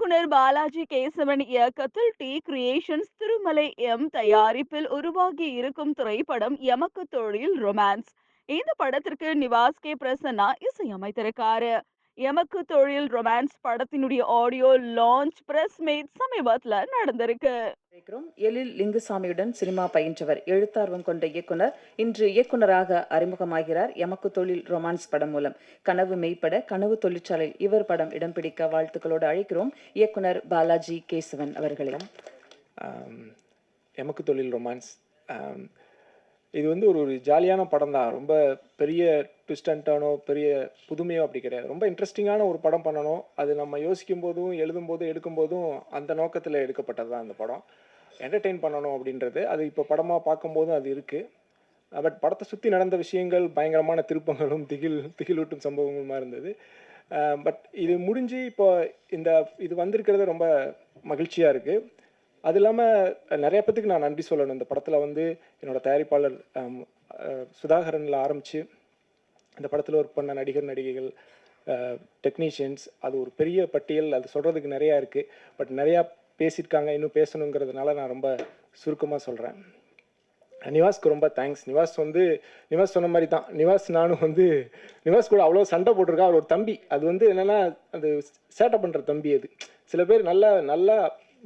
இயக்குனர் பாலாஜி கேசவன் இயக்கத்தில் D creations Thirumalai M தயாரிப்பில் உருவாகி இருக்கும் திரைப்படம் எமக்கு தொழில் ரொமான்ஸ் இந்த படத்திற்கு நிவாஸ் கே. பிரசன்னா இசையமைத்திருக்காரு. எமக்கு தொழில் ரொமான்ஸ் படத்தினுடைய ஆடியோ லான்ச் பிரஸ் மீட் சமீபத்துல நடந்திருக்கு. எழில் லிங்குசாமியுடன் சினிமா பயின்றவர் எழுத்தார்வம் கொண்ட இயக்குனர் இன்று இயக்குனராக அறிமுகமாகிறார் எமக்கு தொழில் ரொமான்ஸ் படம் மூலம். கனவு மெய்ப்பட கனவு தொழிற்சாலையில் இவர் படம் இடம் பிடிக்க வாழ்த்துக்களோடு அழைக்கிறோம். இயக்குனர் பாலாஜி கேசவன் அவர்களை. ஆம், எமக்கு தொழில் ரொமான்ஸ் இது வந்து ஒரு ஒரு ஜாலியான படம் தான் ரொம்ப பெரிய ட்விஸ்ட் அண்ட் டர்னோ பெரிய புதுமையோ அப்படி கிடையாது. ரொம்ப இன்ட்ரெஸ்டிங்கான ஒரு படம் பண்ணணும். அது நம்ம யோசிக்கும் போதும் எழுதும் போதும் எடுக்கும் போதும் அந்த நோக்கத்தில் எடுக்கப்பட்டது தான் அந்த படம். என்டர்டெயின் பண்ணணும் அப்படின்றது. அது இப்போ படமாக பார்க்கும்போதும் அது இருக்குது பட் படத்தை சுற்றி நடந்த விஷயங்கள் பயங்கரமான திருப்பங்களும் திகில் திகிலூட்டும் சம்பவங்களுமா இருந்தது. பட் இது முடிஞ்சு இப்போ இந்த இது வந்திருக்கிறது ரொம்ப மகிழ்ச்சியாக இருக்குது அது இல்லாமல் நிறைய பேத்துக்கு நான் நன்றி சொல்லணும். இந்த படத்தில் வந்து என்னோட தயாரிப்பாளர் சுதாகரனில் ஆரம்பித்து இந்த படத்தில் ஒர்க் பண்ண நடிகர் நடிகைகள் டெக்னீஷியன்ஸ் அது ஒரு பெரிய பட்டியல். அது சொல்கிறதுக்கு நிறையா இருக்குது பட் நிறையா பேசியிருக்காங்க. இன்னும் பேசணுங்கிறதுனால நான் ரொம்ப சுருக்கமாக சொல்கிறேன் நிவாஸ்க்கு ரொம்ப தேங்க்ஸ் நிவாஸ் வந்து நிவாஸ் சொன்ன மாதிரி தான். நிவாஸ் நானும் வந்து நிவாஸ் கூட அவ்வளோ சண்டை போட்டிருக்கா. அவர் ஒரு தம்பி. அது வந்து என்னென்னா அது சேட்டை பண்ணுற தம்பி அது. சில பேர் நல்லா நல்லா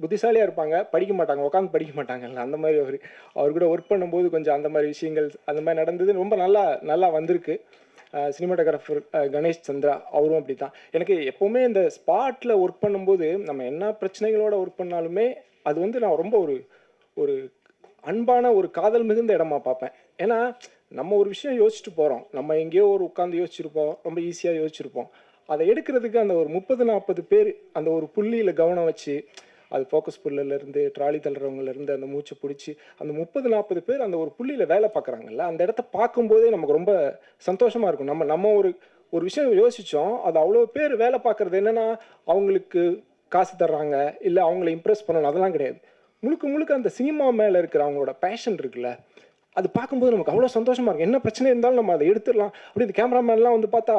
புத்திசாலியாக இருப்பாங்க. படிக்க மாட்டாங்க. உட்காந்து படிக்க மாட்டாங்கல்ல அந்த மாதிரி அவர். அவர் கூட ஒர்க் பண்ணும்போது கொஞ்சம் அந்த மாதிரி விஷயங்கள் அந்த மாதிரி நடந்தது. ரொம்ப நல்லா நல்லா வந்திருக்கு. சினிமாட்டோகிராஃபர் கணேஷ் சந்திரா அவரும் அப்படி தான் எனக்கு எப்போவுமே இந்த ஸ்பாட்டில் ஒர்க் பண்ணும்போது நம்ம என்ன பிரச்சனைகளோட ஒர்க் பண்ணாலுமே அது வந்து நான் ரொம்ப ஒரு ஒரு அன்பான ஒரு காதல் மிகுந்த இடமா பார்ப்பேன். ஏன்னா நம்ம ஒரு விஷயம் யோசிச்சுட்டு போகிறோம் நம்ம எங்கேயோ ஒரு உட்காந்து யோசிச்சிருப்போம். ரொம்ப ஈஸியாக யோசிச்சிருப்போம். அதை எடுக்கிறதுக்கு அந்த ஒரு முப்பது நாற்பது பேர் அந்த ஒரு புள்ளியில் கவனம் வச்சு அது ஃபோக்கஸ் புல்லிலேருந்து ட்ராலி தள்ளுறவங்கலேருந்து அந்த மூச்சை பிடிச்சி அந்த முப்பது நாற்பது பேர் அந்த ஒரு புள்ளியில் வேலை பார்க்குறாங்கல்ல அந்த இடத்த பார்க்கும்போதே நமக்கு ரொம்ப சந்தோஷமாக இருக்கும். நம்ம நம்ம ஒரு ஒரு விஷயம் யோசித்தோம் அது அவ்வளோ பேர் வேலை பார்க்குறது என்னென்னா அவங்களுக்கு காசு தர்றாங்க இல்லை அவங்கள இம்ப்ரெஸ் பண்ணணும் அதெல்லாம் கிடையாது. முழுக்க முழுக்க அந்த சினிமா மேலே இருக்கிற அவங்களோட பேஷன் இருக்குல்ல அது பார்க்கும்போது நமக்கு அவ்வளோ சந்தோஷமாக இருக்கும். என்ன பிரச்சனை இருந்தாலும் நம்ம அதை எடுத்துடலாம். அப்படி இந்த கேமராமேன்லாம் வந்து பார்த்தா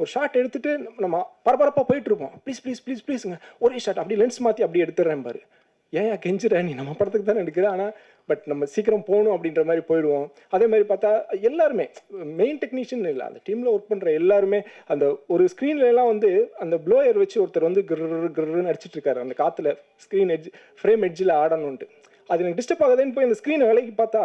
ஒரு ஷாட் எடுத்துட்டு நம்ம பரபரப்பாக போயிட்டுருப்போம். ப்ளீஸ் ப்ளீஸ் ப்ளீஸ் ப்ளீஸுங்க ஒரே ஷார்ட் அப்படி லென்ஸ் மாற்றி அப்படியே எடுத்துடுறேன் பாரு. ஏன் கெஞ்சுற நீ? நம்ம படத்துக்கு தானே எடுக்கிற? ஆனால் பட் நம்ம சீக்கிரம் போகணும் அப்படின்ற மாதிரி போயிடுவோம். அதே மாதிரி பார்த்தா எல்லாருமே மெயின் டெக்னீஷியன் இல்லை அந்த டீமில் ஒர்க் பண்ணுற எல்லாருமே அந்த ஒரு ஸ்க்ரீன்லலாம் வந்து அந்த ப்ளோயர் வச்சு ஒருத்தர் வந்து கிரு கிருன்னு அடிச்சிட்டு இருக்காரு. அந்த காற்றுல ஸ்க்ரீன் எட்ஜ் ஃப்ரேம் எட்ஜில் ஆடணுன்ட்டு அது எனக்கு டிஸ்டர்ப் ஆகுதுன்னு போய் அந்த ஸ்க்ரீனை விலைக்கு பார்த்தா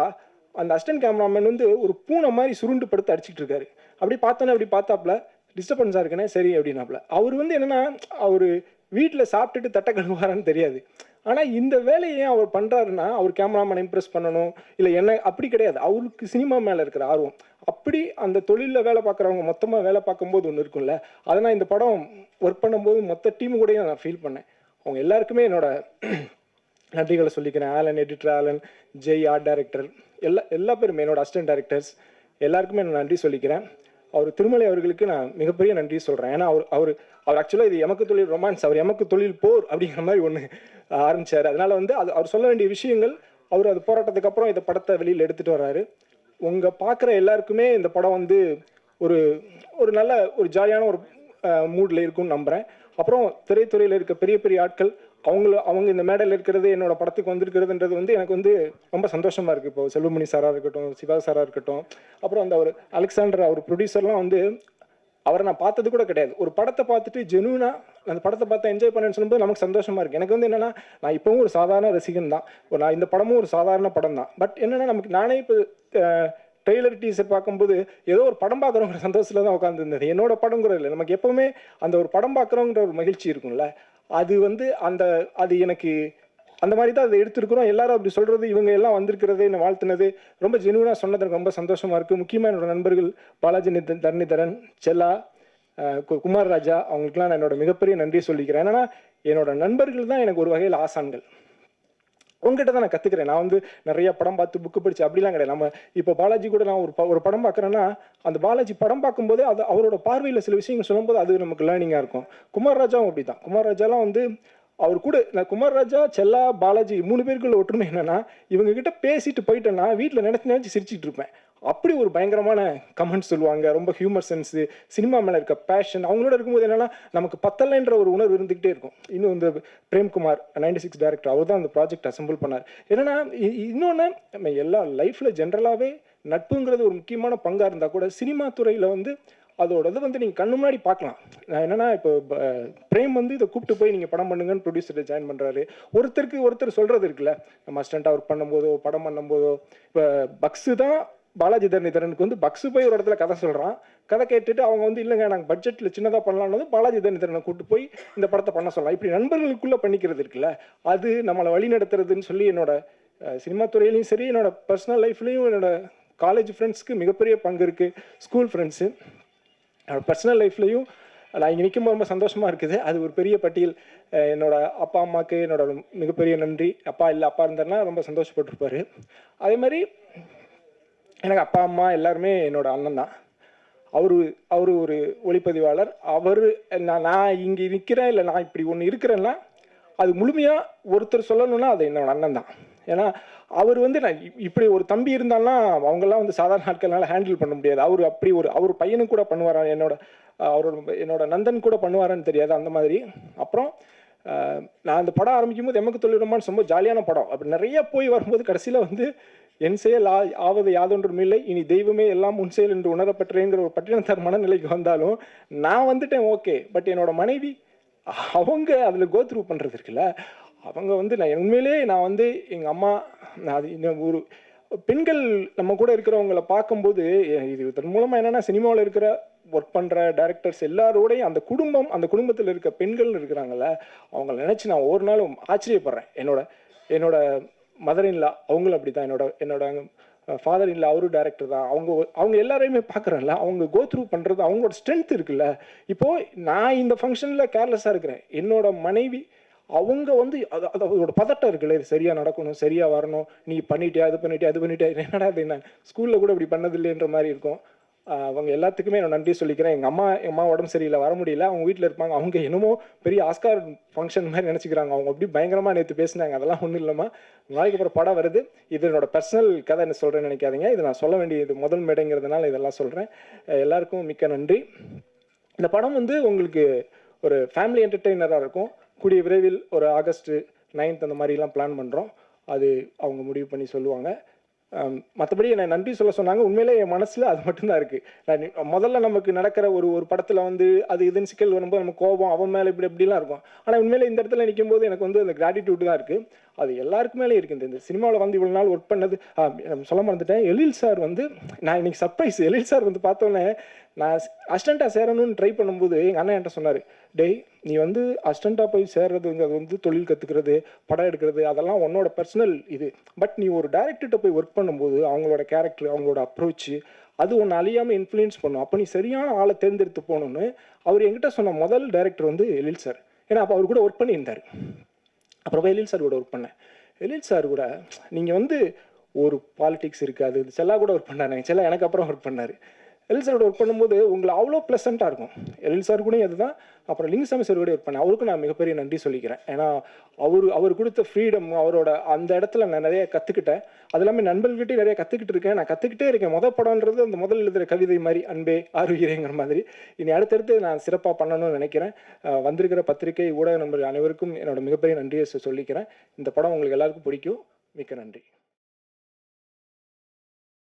அந்த அசிஸ்டன்ட் கேமராமேன் வந்து ஒரு பூனை மாதிரி சுருண்டு படுத்து அடிச்சிட்டு இருக்காரு. அப்படி பார்த்தோன்னே அப்படி பார்த்தாப்புல டிஸ்டர்பன்ஸாக இருக்குனே சரி அப்படின்னாப்புல அவர் வந்து என்னென்னா அவர் வீட்டில் சாப்பிட்டுட்டு தட்டை கழுவாரான்னு தெரியாது. ஆனால் இந்த வேலையை ஏன் அவர் பண்ணுறாருன்னா அவர் கேமராமேன் இம்ப்ரெஸ் பண்ணணும் இல்லை என்ன அப்படி கிடையாது. அவருக்கு சினிமா மேலே இருக்கிற ஆர்வம். அப்படி அந்த தொழிலில் வேலை பார்க்குறவங்க மொத்தமாக வேலை பார்க்கும்போது ஒன்று இருக்கும்ல அதை நான் இந்த படம் ஒர்க் பண்ணும்போது மொத்த டீம் கூடயும் நான் ஃபீல் பண்ணேன். அவங்க எல்லாருக்குமே என்னோட நன்றிகளை சொல்லிக்கிறேன். Alan editor Alan Jai art director எல்லா எல்லா பேருமே என்னோட அசிஸ்டன்ட் டேரக்டர்ஸ் எல்லாருக்குமே நான் நன்றி சொல்லிக்கிறேன். அவர் திருமலை அவர்களுக்கு நான் மிகப்பெரிய நன்றி சொல்கிறேன் ஏன்னா அவர் அவர் அவர் ஆக்சுவலாக இது எமக்கு தொழில் ரொமான்ஸ் அவர் எமக்கு தொழில் போர் அப்படிங்கிற மாதிரி ஒன்று ஆரம்பித்தார் அதனால் வந்து அது அவர் சொல்ல வேண்டிய விஷயங்கள் அவர் அது போராட்டத்துக்கு அப்புறம் இந்த படத்தை வெளியில் எடுத்துகிட்டு வர்றாரு. உங்கள் பார்க்குற எல்லாருக்குமே இந்த படம் வந்து ஒரு ஒரு நல்ல ஒரு ஜாலியான ஒரு மூடில் இருக்கும்னு நம்புகிறேன் அப்புறம் திரைத்துறையில் இருக்க பெரிய பெரிய ஆட்கள் அவங்கள அவங்க இந்த மேடையில் இருக்கிறது என்னோட படத்துக்கு வந்திருக்கிறதுன்றது வந்து எனக்கு வந்து ரொம்ப சந்தோஷமா இருக்கு. இப்போ செல்வமணி சாராக இருக்கட்டும் சிவா சாராக இருக்கட்டும் அப்புறம் அந்த ஒரு அலெக்சாண்டர் அவர் ப்ரொடியூசர்லாம் வந்து அவரை நான் பார்த்தது கூட கிடையாது. ஒரு படத்தை பார்த்துட்டு ஜெனுவனா அந்த படத்தை பார்த்து என்ஜாய் பண்ணேன்னு சொல்லும்போது நமக்கு சந்தோஷமா இருக்கு. எனக்கு வந்து என்னன்னா நான் இப்பவும் ஒரு சாதாரண ரசிகன் தான். நான் இந்த படமும் ஒரு சாதாரண படம் தான். பட் என்னன்னா நமக்கு நானே இப்போ ட்ரெய்லர் டீசர் பார்க்கும்போது ஏதோ ஒரு படம் பார்க்குறோங்கிற சந்தோஷத்தில் தான் உட்காந்துருந்தது என்னோட படங்கிற இல்லை. நமக்கு எப்பவுமே அந்த ஒரு படம் பார்க்குறோங்கிற ஒரு மகிழ்ச்சி இருக்கும்ல. அது வந்து அந்த அது எனக்கு அந்த மாதிரி தான் அதை எடுத்திருக்கிறோம். எல்லாரும் அப்படி சொல்றது இவங்க எல்லாம் வந்திருக்கிறது என்னை வாழ்த்துனது ரொம்ப ஜெனுவனாக சொன்னது எனக்கு ரொம்ப சந்தோஷமா இருக்கு. முக்கியமாக என்னோட நண்பர்கள் பாலாஜி நிதன் தரணிதரன் செல்லா கு- குமார் ராஜா அவங்களுக்குலாம் நான் என்னோட மிகப்பெரிய நன்றி சொல்லிக்கிறேன். ஏன்னா என்னோட நண்பர்கள் தான் எனக்கு ஒரு வகையில் ஆசான்கள். உங்ககிட்ட தான் நான் கற்றுக்கிறேன் நான் வந்து நிறைய படம் பார்த்து புக்கு படிச்சு அப்படிலாம் கிடையாது. நம்ம இப்போ பாலாஜி கூட நான் ஒரு ப- ஒரு படம் பார்க்குறேன்னா அந்த பாலாஜி படம் பார்க்கும்போது அது அவரோட பார்வையில் சில விஷயங்கள் சொல்லும்போது அது நமக்கு லேர்னிங்காக இருக்கும். குமார் ராஜாவும் அப்படி தான் குமார் ராஜாலாம் வந்து அவர் கூட நான் குமார் ராஜா செல்லா பாலாஜி மூணு பேருக்குள்ள ஒற்றுமை என்னன்னா இவங்க கிட்ட பேசிட்டு போயிட்டேன்னா வீட்டில் நினச்சி நினச்சி சிரிச்சிட்டு இருப்பேன். அப்படி ஒரு பயங்கரமான கமெண்ட் சொல்லுவாங்க. ரொம்ப ஹியூமர் சென்ஸு சினிமா மேலே இருக்க பேஷன் அவங்களோட இருக்கும்போது என்னென்னா நமக்கு பத்தலைன்ற ஒரு உணர்வு இருந்துக்கிட்டே இருக்கும். இன்னும் இந்த பிரேம்குமார் நைன்டி சிக்ஸ் டேரக்டர் அவர் தான் அந்த ப்ராஜெக்ட் அசம்பிள் பண்ணார். என்னன்னா இன்னொன்று நம்ம எல்லா லைஃப்பில் ஜென்ரலாகவே நட்புங்கிறது ஒரு முக்கியமான பங்காக இருந்தால் கூட சினிமா துறையில் வந்து அதோட இது வந்து நீங்கள் கண்ணு முன்னாடி பார்க்கலாம். நான் என்னன்னா இப்போ பிரேம் வந்து இதை கூப்பிட்டு போய் நீங்கள் படம் பண்ணுங்கன்னு ப்ரொடியூசரை ஜாயின் பண்ணுறாரு ஒருத்தருக்கு ஒருத்தர் சொல்கிறது இருக்குல்ல நம்ம அஸ்டண்ட்டாக ஒர்க் பண்ணும்போதோ படம் பண்ணும்போதோ இப்போ பக்ஸு தான் பாலாஜி தரணிதரனுக்கு வந்து பக்ஸு போய் ஒரு இடத்துல கதை சொல்கிறான் கதை கேட்டுட்டு அவங்க வந்து இல்லைங்க நாங்கள் பட்ஜெட்டில் சின்னதாக பண்ணலாம்னு பாலாஜி தரணிதரனை கூப்பிட்டு போய் இந்த படத்தை பண்ண சொல்லலாம். இப்படி நண்பர்களுக்குள்ளே பண்ணிக்கிறது இருக்குல்ல அது நம்மளை வழி நடத்துறதுன்னு சொல்லி என்னோட சினிமா துறையிலையும் சரி என்னோட பர்சனல் லைஃப்லையும் என்னோட காலேஜ் ஃப்ரெண்ட்ஸ்க்கு மிகப்பெரிய பங்கு இருக்குது ஸ்கூல் ஃப்ரெண்ட்ஸு என்னோட பர்சனல் லைஃப்லையும் நான் இங்கே நிற்கும்போது ரொம்ப சந்தோஷமாக இருக்குது. அது ஒரு பெரிய பட்டியல். என்னோடய என்னோட அப்பா அம்மாவுக்கு என்னோட மிகப்பெரிய நன்றி. அப்பா இல்லை அப்பா இருந்தாருன்னா ரொம்ப சந்தோஷப்பட்டிருப்பாரு. அதே மாதிரி எனக்கு அப்பா அம்மா எல்லாருமே என்னோட அண்ணன் தான். அவர் அவர் ஒரு ஒளிப்பதிவாளர். அவர் நான் நான் இங்கே நிற்கிறேன் இல்லை நான் இப்படி ஒன்று இருக்கிறேன்னா அது முழுமையாக ஒருத்தர் சொல்லணும்னா அது என்னோட அண்ணன் தான். ஏன்னா அவர் வந்து நான் இப்படி ஒரு தம்பி இருந்தாலும் அவங்கெல்லாம் வந்து சாதாரண ஆட்கள்னால ஹேண்டில் பண்ண முடியாது. அவர் அப்படி ஒரு அவர் பையனும் கூட பண்ணுவாரா என்னோட அவரோட என்னோட நந்தன் கூட பண்ணுவாரான்னு தெரியாது அந்த மாதிரி. அப்புறம் நான் அந்த படம் ஆரம்பிக்கும் போது எமக்கு தொழிலுமான்னு ரொம்ப ஜாலியான படம். அப்படி நிறைய போய் வரும்போது கடைசியில் வந்து என் செயல் ஆ- ஆவது யாதொன்றும் இல்லை. இனி தெய்வமே எல்லாம் உன் செயல் என்று உணரப்பட்டேங்கிற ஒரு பட்டினத்தார் மனநிலைக்கு வந்தாலும் நான் வந்துட்டேன் ஓகே. பட் என்னோட மனைவி அவங்க அதில் கோத்ரூ பண்ணுறது இருக்குல்ல அவங்க வந்து நான் உண்மையிலே நான் வந்து எங்கள் அம்மா நான் அது ஒரு பெண்கள் நம்ம கூட இருக்கிறவங்கள பார்க்கும்போது இது இதன் மூலமாக என்னென்னா சினிமாவில் இருக்கிற ஒர்க் பண்ணுற டைரக்டர்ஸ் எல்லாரோடையும் அந்த குடும்பம் அந்த குடும்பத்தில் இருக்க பெண்கள் இருக்கிறாங்கல்ல அவங்கள நினச்சி நான் ஒவ்வொரு நாளும் ஆச்சரியப்படுறேன். என்னோட என்னோட மதர் இன்லா அவங்களும் அப்படி தான் என்னோட என்னோட ஃபாதர் இல்லை அவரும் டேரக்டர் தான். அவங்க அவங்க எல்லாரையுமே பார்க்குறேன்ல. அவங்க கோ த்ரூ பண்ணுறது அவங்களோட ஸ்ட்ரென்த் இருக்குல்ல. இப்போது நான் இந்த ஃபங்க்ஷனில் கேர்லெஸ்ஸாக இருக்கிறேன். என்னோட மனைவி அவங்க வந்து அது அதோட பதட்டம் இருக்குல்ல. இது சரியாக நடக்கணும் சரியாக வரணும். நீ பண்ணிட்டியா இது பண்ணிட்டியா அது பண்ணிட்டியா என்னடா அது என்ன? ஸ்கூலில் கூட இப்படி பண்ணதில்லைன்ற மாதிரி இருக்கும். அவங்க எல்லாத்துக்குமே நான் நன்றி சொல்லிக்கிறேன். எங்கள் அம்மா எங்கள் அம்மா உடம்பு சரியில்லை வர முடியல. அவங்க வீட்டில் இருப்பாங்க. அவங்க என்னமோ பெரிய ஆஸ்கார் ஃபங்க்ஷன் மாதிரி நினச்சிக்கிறாங்க. அவங்க அப்படி பயங்கரமாக நேற்று பேசினாங்க. அதெல்லாம் ஒன்றும் இல்லாமல் நாளைக்கு அப்புறம் படம் வருது. இது என்னோட பர்சனல் கதை என்ன சொல்கிறேன்னு நினைக்காதீங்க. இது நான் சொல்ல வேண்டியது முதல் மேடைங்கிறதுனால இதெல்லாம் சொல்கிறேன் எல்லாருக்கும் மிக்க நன்றி. இந்த படம் வந்து உங்களுக்கு ஒரு ஃபேமிலி என்டர்டெய்னராக இருக்கும். கூடிய விரைவில் ஒரு ஆகஸ்ட் நைன்த் அந்த மாதிரிலாம் பிளான் பண்ணுறோம் அது அவங்க முடிவு பண்ணி சொல்லுவாங்க. மற்றபடி என்னை நன்றி சொல்ல சொன்னாங்க. உண்மையிலே என் மனசில் அது மட்டும்தான் இருக்குது நான் முதல்ல நமக்கு நடக்கிற ஒரு ஒரு படத்தில் வந்து அது இதுன்னு சிக்கல் வரும்போது நமக்கு கோபம் அவன் மேலே இப்படி இப்படிலாம் இருக்கும். ஆனால் உண்மையிலே இந்த இடத்துல நிற்கும் போது எனக்கு வந்து அந்த கிராட்டிடியூட் தான் இருக்குது அது எல்லாருக்கு மேலே இருக்குது இந்த- இந்த சினிமாவில் வந்து இவ்வளோ நாள் ஒர்க் பண்ணது சொல்ல மறந்துட்டேன். எழில் சார் வந்து நான் இன்னைக்கு சர்ப்ரைஸ் எழில் சார் வந்து பார்த்தோன்னே நான் அசிஸ்டண்ட்டாக சேரணும்னு ட்ரை பண்ணும்போது எங்கள் அண்ணன் என்கிட்ட சொன்னார் டேய் நீ வந்து அசிஸ்டண்ட்டாக போய் சேர்றதுங்கிறது வந்து தொழில் கற்றுக்கிறது படம் எடுக்கிறது அதெல்லாம் உன்னோட பர்சனல் இது. பட் நீ ஒரு டேரக்டர்கிட்ட போய் ஒர்க் பண்ணும்போது அவங்களோட கேரக்டர் அவங்களோட அப்ரோச்சு அது ஒன்று அழியாமல் இன்ஃப்ளூயன்ஸ் பண்ணும். அப்போ நீ சரியான ஆளை தேர்ந்தெடுத்து போகணுன்னு அவர் என்கிட்ட சொன்ன முதல் டேரக்டர் வந்து எழில் சார் ஏன்னா அப்போ அவர் கூட ஒர்க் பண்ணியிருந்தார். அப்புறம் போய் எழில் சார் கூட ஒர்க் பண்ணேன். எழில் சார் கூட நீங்கள் வந்து ஒரு பாலிடிக்ஸ் இருக்காது. செல்லா கூட ஒர்க் பண்ணார். செல்லா எனக்கு அப்புறம் ஒர்க் பண்ணார். எழில் சாரோட ஒர்க் பண்ணும்போது உங்களை அவ்வளோ ப்ளசண்ட்டாக இருக்கும். எழில் சார் கூட அதுதான் அப்புறம் லிங்கசாமி சார் கூட ஒர்க் பண்ணேன். அவருக்கும் நான் மிகப்பெரிய நன்றி சொல்லிக்கிறேன். ஏன்னா அவர் அவர் கொடுத்த ஃப்ரீடம் அவரோட அந்த இடத்துல நான் நிறைய கற்றுக்கிட்டேன் அது எல்லாமே நண்பர்கள்கிட்டயும் நிறைய கற்றுக்கிட்டு இருக்கேன். நான் கற்றுக்கிட்டே இருக்கேன். மொதல் படம்ன்றது அந்த முதல் எழுதுகிற கவிதை மாதிரி அன்பே ஆறுகிறேங்கிற மாதிரி. இனி அடுத்தடுத்து நான் சிறப்பாக பண்ணணும்னு நினைக்கிறேன். வந்திருக்கிற பத்திரிகை ஊடக நண்பர்கள் அனைவருக்கும் என்னோட மிகப்பெரிய நன்றியை சொல்லிக்கிறேன். இந்த படம் உங்களுக்கு எல்லாருக்கும் பிடிக்கும். மிக்க நன்றி.